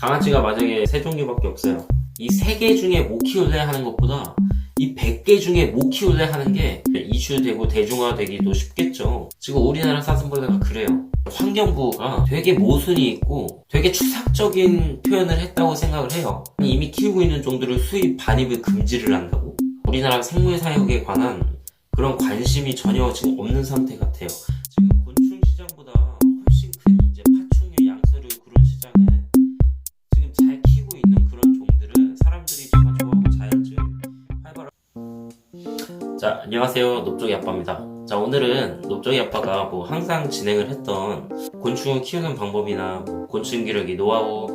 강아지가 만약에 세 종류밖에 없어요. 이 세 개 중에 못 키울래 하는 것보다 이 100개 중에 못 키울래 하는 게 이슈되고 대중화되기도 쉽겠죠. 지금 우리나라 사슴벌레가 그래요. 환경부가 되게 모순이 있고 되게 추상적인 표현을 했다고 생각을 해요. 이미 키우고 있는 종들을 수입 반입을 금지를 한다고? 우리나라 생물 사육에 관한 그런 관심이 전혀 지금 없는 상태 같아요. 안녕하세요. 높종이 아빠입니다. 자 오늘은 높종이 아빠가 뭐 항상 진행을 했던 곤충을 키우는 방법이나 뭐 곤충 기르기 노하우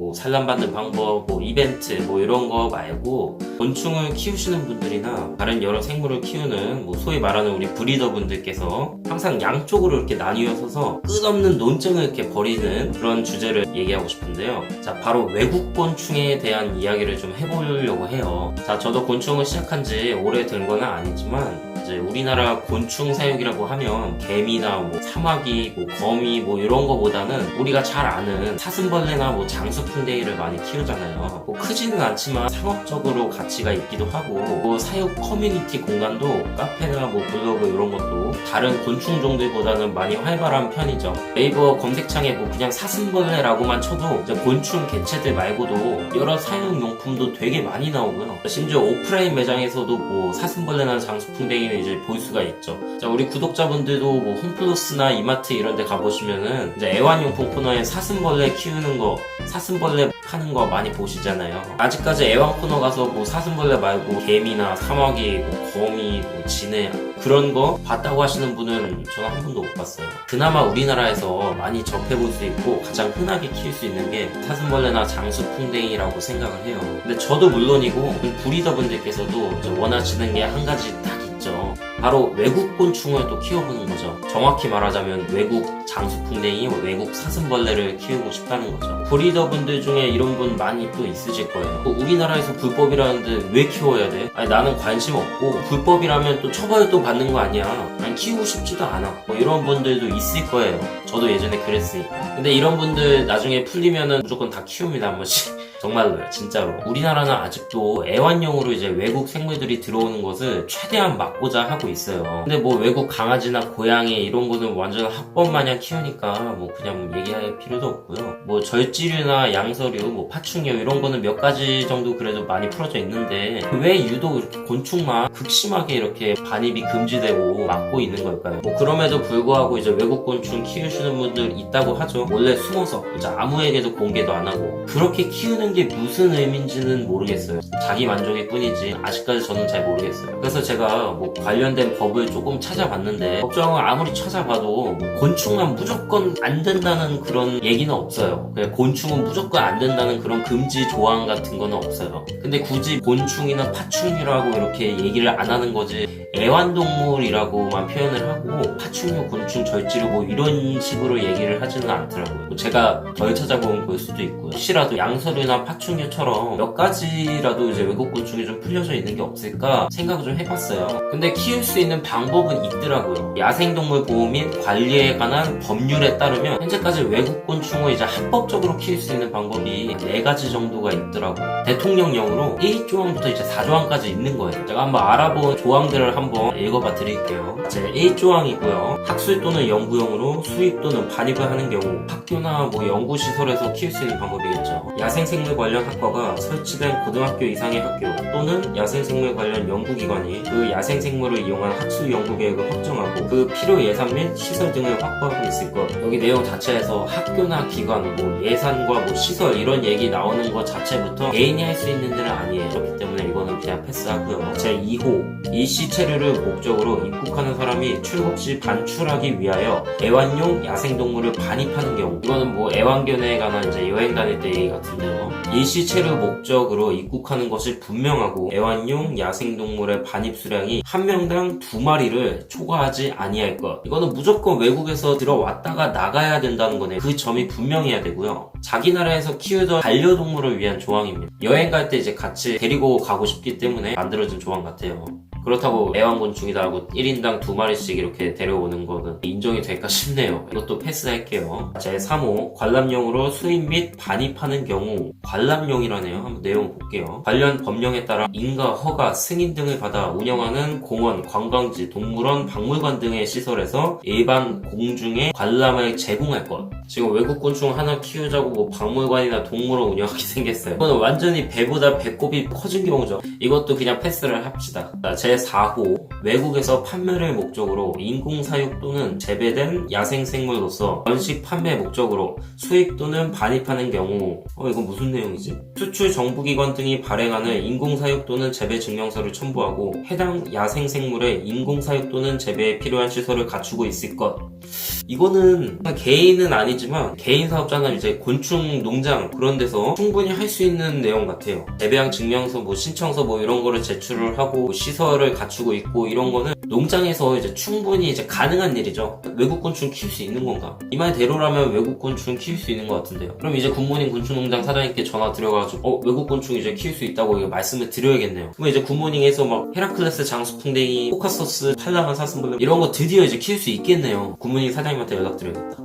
뭐 산란받는 방법 뭐 이벤트 뭐 이런 거 말고 곤충을 키우시는 분들이나 다른 여러 생물을 키우는 뭐 소위 말하는 우리 브리더 분들께서 항상 양쪽으로 이렇게 나뉘어 서서 끝없는 논쟁을 이렇게 벌이는 그런 주제를 얘기하고 싶은데요. 자, 바로 외국 곤충에 대한 이야기를 좀 해보려고 해요. 자, 저도 곤충을 시작한 지 오래된 건 아니지만 이제 우리나라 곤충 사육이라고 하면 개미나 뭐 사마귀, 뭐 거미 뭐 이런 거보다는 우리가 잘 아는 사슴벌레나 뭐 장수풍뎅이를 많이 키우잖아요. 뭐 크지는 않지만 상업적으로 가치가 있기도 하고 뭐 사육 커뮤니티 공간도 카페나 뭐 블로그 이런 것도 다른 곤충 종들보다는 많이 활발한 편이죠. 네이버 검색창에 뭐 그냥 사슴벌레라고만 쳐도 이제 곤충 개체들 말고도 여러 사육 용품도 되게 많이 나오고요. 심지어 오프라인 매장에서도 뭐 사슴벌레나 장수풍뎅이는 이제 볼 수가 있죠. 자, 우리 구독자분들도 뭐 홈플러스나 이마트 이런 데 가보시면은 이제 애완용품 코너에 사슴벌레 키우는 거, 사슴벌레 파는 거 많이 보시잖아요. 아직까지 애완 코너 가서 뭐 사슴벌레 말고 개미나 사마귀, 뭐 거미, 뭐 진해 그런 거 봤다고 하시는 분은 저는 한 번도 못 봤어요. 그나마 우리나라에서 많이 접해볼 수 있고 가장 흔하게 키울 수 있는 게 사슴벌레나 장수풍뎅이라고 생각을 해요. 근데 저도 물론이고 브리더분들께서도 원하시는 게 한 가지 딱 있죠. 바로 외국 곤충을 또 키워보는 거죠. 정확히 말하자면 외국 장수풍뎅이, 외국 사슴벌레를 키우고 싶다는 거죠. 브리더분들 중에 이런 분 많이 또 있으실 거예요. 뭐 우리나라에서 불법이라는데 왜 키워야 돼? 아니 나는 관심 없고 불법이라면 또 처벌도 받는 거 아니야. 난 키우고 싶지도 않아. 뭐 이런 분들도 있을 거예요. 저도 예전에 그랬으니까. 근데 이런 분들 나중에 풀리면은 무조건 다 키웁니다 한 번씩. 정말로요, 진짜로. 우리나라는 아직도 애완용으로 이제 외국 생물들이 들어오는 것을 최대한 막고자 하고 있어요. 근데 뭐 외국 강아지나 고양이 이런 거는 완전 학번 마냥 키우니까 뭐 그냥 얘기할 필요도 없고요. 뭐 절지류나 양서류, 뭐 파충류 이런 거는 몇 가지 정도 그래도 많이 풀어져 있는데 왜 유독 이렇게 곤충만 극심하게 이렇게 반입이 금지되고 막고 있는 걸까요? 뭐 그럼에도 불구하고 이제 외국 곤충 키우시는 분들 있다고 하죠. 원래 숨어서 이제 아무에게도 공개도 안 하고 그렇게 키우는 게 무슨 의미인지는 모르겠어요. 자기 만족일 뿐이지 아직까지 저는 잘 모르겠어요. 그래서 제가 뭐 관련된 법을 조금 찾아봤는데 법정을 아무리 찾아봐도 뭐 곤충만 무조건 안 된다는 그런 얘기는 없어요. 곤충은 무조건 안 된다는 그런 금지 조항 같은 거는 없어요. 근데 굳이 곤충이나 파충류라고 이렇게 얘기를 안 하는 거지 애완동물이라고만 표현을 하고 파충류, 곤충, 절지류 뭐 이런 식으로 얘기를 하지는 않더라고요. 뭐 제가 덜 찾아본 걸 수도 있고요. 혹시라도 양서류나 파충류처럼 몇 가지라도 이제 외국 곤충이 좀 풀려져 있는 게 없을까 생각을 좀 해봤어요. 근데 키울 수 있는 방법은 있더라고요. 야생동물 보호 및 관리에 관한 법률에 따르면 현재까지 외국 곤충을 이제 합법적으로 키울 수 있는 방법이 네 가지 정도가 있더라고요. 대통령령으로 1조항부터 이제 4조항까지 있는 거예요. 제가 한번 알아본 조항들을 한번 읽어봐 드릴게요. 제 1조항이고요. 학술 또는 연구용으로 수입 또는 반입을 하는 경우 학교나 뭐 연구시설에서 키울 수 있는 방법이겠죠. 야생생물 관련 학과가 설치된 고등학교 이상의 학교 또는 야생생물 관련 연구기관이 그 야생생물을 이용한 학술 연구 계획을 확정하고 그 필요 예산 및 시설 등을 확보하고 있을 것. 여기 내용 자체에서 학교나 기관, 뭐 예산과 뭐 시설 이런 얘기 나오는 것 자체부터 개인이 할 수 있는 일은 아니에요. 그렇기 때문에 이거는 그냥 패스하고요. 제 2호 일시 체류를 목적으로 입국하는 사람이 출국 시 반출하기 위하여 애완용 야생동물을 반입하는 경우 이거는 뭐 애완견에 관한 이제 여행 다닐 때 얘기 같은데요. 일시 체류 목적으로 입국하는 것이 분명하고 애완용 야생동물의 반입 수량이 한 명당 두 마리를 초과하지 아니할 것. 이거는 무조건 외국에서 들어왔다가 나가야 된다는 거네. 그 점이 분명해야 되고요. 자기 나라에서 키우던 반려동물을 위한 조항입니다. 여행 갈 때 이제 같이 데리고 가고 싶기 때문에 만들어진 조항 같아요. 그렇다고 애완곤충이다 하고 1인당 두 마리씩 이렇게 데려오는 거는 인정이 될까 싶네요. 이것도 패스할게요. 제 3호 관람용으로 수입 및 반입하는 경우 관람용이라네요. 한번 내용 볼게요. 관련 법령에 따라 인가, 허가, 승인 등을 받아 운영하는 공원, 관광지, 동물원, 박물관 등의 시설에서 일반 공중에 관람을 제공할 것. 지금 외국 곤충 하나 키우자고 뭐 박물관이나 동물원 운영하게 생겼어요. 이거는 완전히 배보다 배꼽이 커진 경우죠. 이것도 그냥 패스를 합시다. 제 4호 외국에서 판매를 목적으로 인공사육 또는 재배된 야생생물로서 번식 판매 목적으로 수입 또는 반입하는 경우 어 이건 무슨 내용이지? 수출 정부기관 등이 발행하는 인공사육 또는 재배 증명서를 첨부하고 해당 야생생물의 인공사육 또는 재배에 필요한 시설을 갖추고 있을 것 이거는 개인은 아니지만 개인 사업자나 이제 곤충 농장 그런 데서 충분히 할 수 있는 내용 같아요. 재배양 증명서, 뭐 신청서 뭐 이런 거를 제출을 하고 뭐 시설을 갖추고 있고 이런 거는 농장에서 이제 충분히 이제 가능한 일이죠. 외국 곤충 키울 수 있는 건가? 이 말대로라면 외국 곤충 키울 수 있는 것 같은데요. 그럼 이제 굿모닝 곤충 농장 사장님께 전화 드려가지고 어 외국 곤충 이제 키울 수 있다고 말씀을 드려야겠네요. 그럼 이제 굿모닝에서 막 헤라클레스 장수풍뎅이, 포카소스, 팔라만 사슴벌레 이런 거 드디어 이제 키울 수 있겠네요. 굿모닝 사장님한테 연락드려야겠다.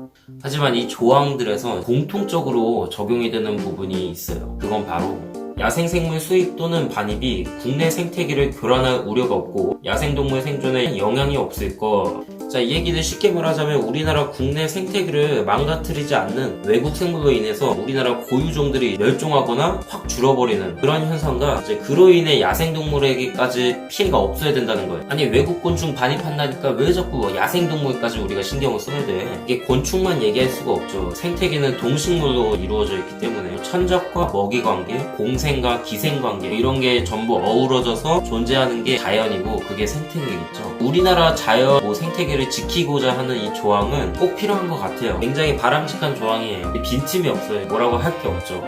하지만 이 조항들에서 공통적으로 적용이 되는 부분이 있어요. 그건 바로 야생생물 수입 또는 반입이 국내 생태계를 교란할 우려가 없고 야생동물 생존에 영향이 없을 것. 자, 이 얘기를 쉽게 말하자면 우리나라 국내 생태계를 망가뜨리지 않는 외국 생물로 인해서 우리나라 고유종들이 멸종하거나 확 줄어버리는 그런 현상과 이제 그로 인해 야생동물에게까지 피해가 없어야 된다는 거예요. 아니, 외국 곤충 반입한다니까 왜 자꾸 뭐 야생동물까지 우리가 신경을 써야 돼? 이게 곤충만 얘기할 수가 없죠. 생태계는 동식물로 이루어져 있기 때문에 천적과 먹이 관계, 공생과 기생 관계 이런 게 전부 어우러져서 존재하는 게 자연이고 그게 생태계겠죠. 우리나라 자연 뭐 생태계 를 지키고자 하는 이 조항은 꼭 필요한 것 같아요. 굉장히 바람직한 조항이에요. 빈틈이 없어요. 뭐라고 할 게 없죠.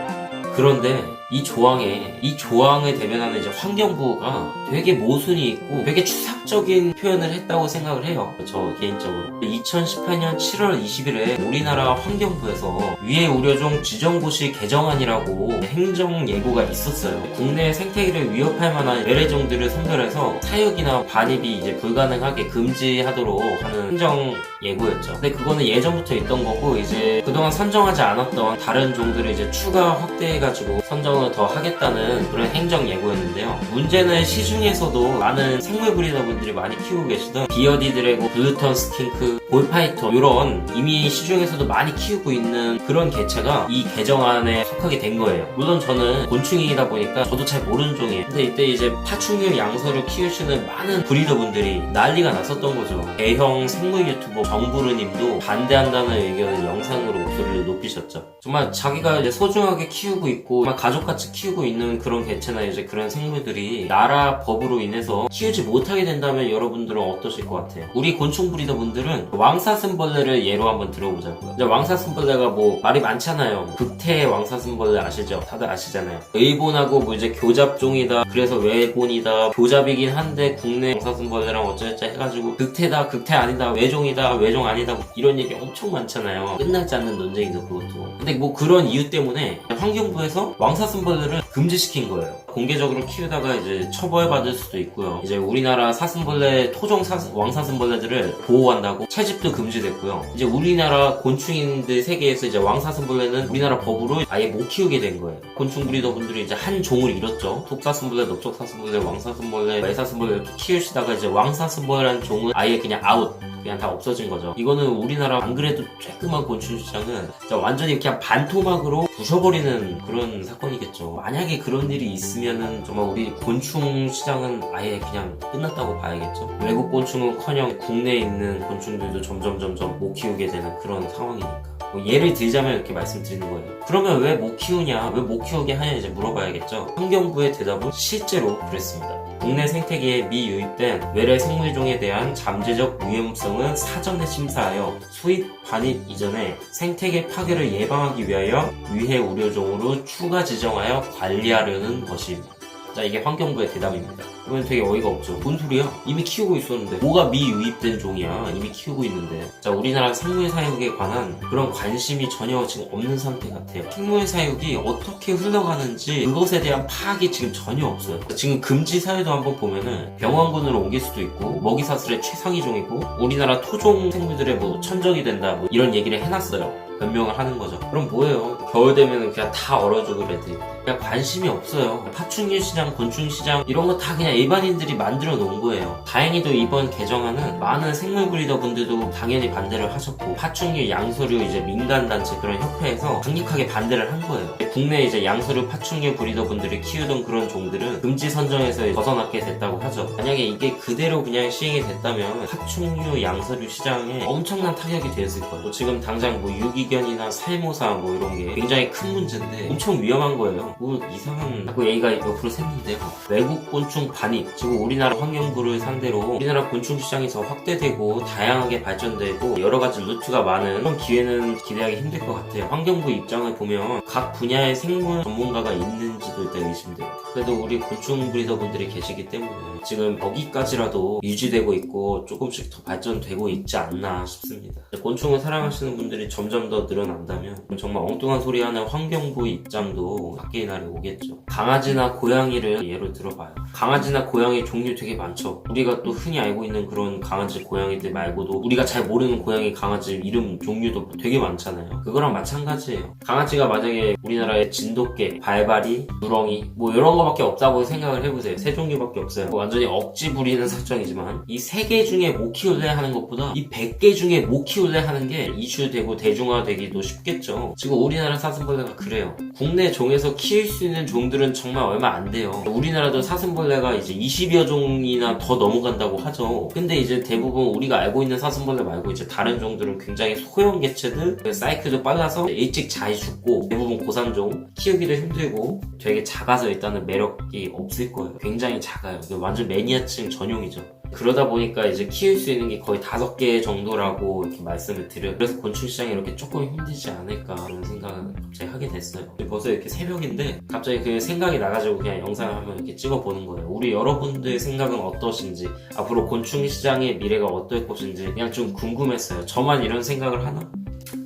그런데 이 조항에 이 조항을 대변하는 이제 환경부가 되게 모순이 있고 되게 추상적인 표현을 했다고 생각을 해요. 저 개인적으로. 2018년 7월 20일에 우리나라 환경부에서 위해 우려종 지정고시 개정안이라고 행정 예고가 있었어요. 국내 생태계를 위협할 만한 외래종들을 선별해서 사육이나 반입이 이제 불가능하게 금지하도록 하는 행정 예고였죠. 근데 그거는 예전부터 있던 거고 이제 그동안 선정하지 않았던 다른 종들을 이제 추가 확대해가지고 선정 을더 하겠다는 그런 행정 예고였는데요. 문제는 시중에서도 많은 생물 브리더분들이 많이 키우고 계시던 비어디 드래고, 블루턴 스킨크, 볼파이터 이런 이미 시중에서도 많이 키우고 있는 그런 개체가 이 개정안에 속하게 된 거예요. 물론 저는 곤충이다 보니까 저도 잘 모르는 종이에요. 근데 이때 이제 파충류 양서를 키우시는 많은 브리더분들이 난리가 났었던 거죠. 대형 생물 유튜버 정부르님도 반대한다는 의견을 영상으로 목소리를 높이셨죠. 정말 자기가 이제 소중하게 키우고 있고 정말 가족같이 키우고 있는 그런 개체나 이제 그런 생물들이 나라 법으로 인해서 키우지 못하게 된다면 여러분들은 어떠실 것 같아요? 우리 곤충 브리더 분들은 왕사슴벌레를 예로 한번 들어보자고요. 이제 왕사슴벌레가 뭐 말이 많잖아요. 극태 왕사슴벌레 아시죠? 다들 아시잖아요. 일본하고 뭐 이제 교잡종이다. 그래서 외곤이다. 교잡이긴 한데 국내 왕사슴벌레랑 어쩌저쩌 해가지고 극태다, 극태 아니다, 외종이다, 외종 아니다 뭐 이런 얘기 엄청 많잖아요. 끝나지 않는 논쟁이죠 그것도. 근데 뭐 그런 이유 때문에 환경부에서 왕사슴벌레를 금지시킨 거예요. 공개적으로 키우다가 이제 처벌받을 수도 있고요. 이제 우리나라 사슴벌레 토종 사슴- 왕사슴벌레들을 보호한다고 채집도 금지됐고요. 이제 우리나라 곤충인들 세계에서 이제 왕사슴벌레는 우리나라 법으로 아예 못 키우게 된 거예요. 곤충 브리더 분들이 이제 한 종을 잃었죠. 독사슴벌레, 넓적사슴벌레, 왕사슴벌레, 말사슴벌레 이렇게 키우시다가 이제 왕사슴벌레라는 종은 아예 그냥 아웃. 그냥 다 없어진 거죠. 이거는 우리나라 안 그래도 쬐끄만 곤충 시장은 완전히 그냥 반토막으로 부셔버리는 그런 사건이겠죠. 만약에 그런 일이 있으면은 정말 우리 곤충 시장은 아예 그냥 끝났다고 봐야겠죠. 외국 곤충은커녕 국내에 있는 곤충들도 점점 점점 못 키우게 되는 그런 상황이니까. 뭐 예를 들자면 이렇게 말씀드리는 거예요. 그러면 왜 못 키우냐, 왜 못 키우게 하냐 이제 물어봐야겠죠. 환경부의 대답은 실제로 그랬습니다. 국내 생태계에 미유입된 외래 생물종에 대한 잠재적 위험성은 사전에 심사하여 수입 반입 이전에 생태계 파괴를 예방하기 위하여 위해 우려종으로 추가 지정하여 관리하려는 것입니다. 자 이게 환경부의 대답입니다. 그러면 되게 어이가 없죠. 뭔 소리야? 이미 키우고 있었는데 뭐가 미유입된 종이야? 이미 키우고 있는데. 자 우리나라 생물 사육에 관한 그런 관심이 전혀 지금 없는 상태 같아요. 생물 사육이 어떻게 흘러가는지 그것에 대한 파악이 지금 전혀 없어요. 지금 금지 사회도 한번 보면은 병원군으로 옮길 수도 있고 먹이 사슬의 최상위 종이고 우리나라 토종 생물들의 뭐 천적이 된다 뭐 이런 얘기를 해놨어요. 변명을 하는 거죠. 그럼 뭐예요? 겨울 되면 그냥 다 얼어 죽을 애들. 그냥 관심이 없어요. 파충류 시장, 곤충 시장 이런 거 다 그냥 일반인들이 만들어 놓은 거예요. 다행히도 이번 개정안은 많은 생물 브리더 분들도 당연히 반대를 하셨고 파충류 양서류 이제 민간 단체 그런 협회에서 강력하게 반대를 한 거예요. 국내 이제 양서류 파충류 브리더 분들이 키우던 그런 종들은 금지 선정에서 벗어나게 됐다고 하죠. 만약에 이게 그대로 그냥 시행이 됐다면 파충류 양서류 시장에 엄청난 타격이 되었을 거예요. 뭐 지금 당장 뭐 유기 견이나 살모사 뭐 이런 게 굉장히 큰 문제인데 엄청 위험한 거예요. 뭐 이상한 자꾸 얘기가 옆으로 샜는데요. 외국 곤충 반입 지금 우리나라 환경부를 상대로 우리나라 곤충 시장이 더 확대되고 다양하게 발전되고 여러 가지 루트가 많은 그런 기회는 기대하기 힘들 것 같아요. 환경부 입장을 보면 각 분야의 생물 전문가가 있는지도 일단 의심돼요. 그래도 우리 곤충 브리더 분들이 계시기 때문에 지금 여기까지라도 유지되고 있고 조금씩 더 발전되고 있지 않나 싶습니다. 곤충을 사랑하시는 분들이 점점 더 늘어난다면 정말 엉뚱한 소리 하는 환경부 입장도 바뀌는 날이 오겠죠. 강아지나 고양이를 예로 들어봐요. 강아지나 고양이 종류 되게 많죠. 우리가 또 흔히 알고 있는 그런 강아지 고양이들 말고도 우리가 잘 모르는 고양이 강아지 이름 종류도 되게 많잖아요. 그거랑 마찬가지예요. 강아지가 만약에 우리나라에 진돗개, 발바리, 누렁이 뭐 이런 거밖에 없다고 생각을 해보세요. 세 종류밖에 없어요. 뭐 완전히 억지 부리는 설정이지만 이 세 개 중에 못 키울래 하는 것보다 이 100개 중에 못 키울래 하는 게 이슈되고 대중화 되기도 쉽겠죠. 지금 우리나라 사슴벌레가 그래요. 국내 종에서 키울 수 있는 종들은 정말 얼마 안 돼요. 우리나라도 사슴벌레가 이제 20여 종이나 더 넘어간다고 하죠. 근데 이제 대부분 우리가 알고 있는 사슴벌레 말고 이제 다른 종들은 굉장히 소형 개체들 그 사이클도 빨라서 일찍 잘 죽고 대부분 고산종 키우기도 힘들고 되게 작아서 일단은 매력이 없을 거예요. 굉장히 작아요. 완전 매니아층 전용이죠. 그러다 보니까 이제 키울 수 있는 게 거의 다섯 개 정도라고 이렇게 말씀을 드려요. 그래서 곤충 시장이 이렇게 조금 힘들지 않을까 그런 생각을 갑자기 하게 됐어요. 벌써 이렇게 새벽인데 갑자기 그 생각이 나가지고 그냥 영상을 한번 이렇게 찍어보는 거예요. 우리 여러분들 생각은 어떠신지 앞으로 곤충 시장의 미래가 어떨 것인지 그냥 좀 궁금했어요. 저만 이런 생각을 하나?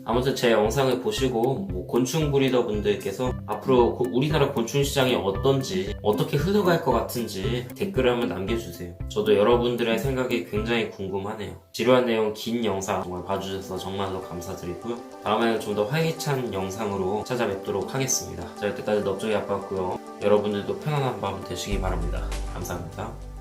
아무튼 제 영상을 보시고 뭐 곤충 브리더 분들께서 앞으로 고- 우리나라 곤충 시장이 어떤지 어떻게 흘러갈 것 같은지 댓글을 한번 남겨주세요. 저도 여러분들의 생각이 굉장히 궁금하네요. 지루한 내용 긴 영상 정말 봐주셔서 정말로 감사드리고요. 다음에는 좀 더 활기찬 영상으로 찾아뵙도록 하겠습니다. 자 여태까지 넙정이 아빠였고요. 여러분들도 편안한 밤 되시기 바랍니다. 감사합니다.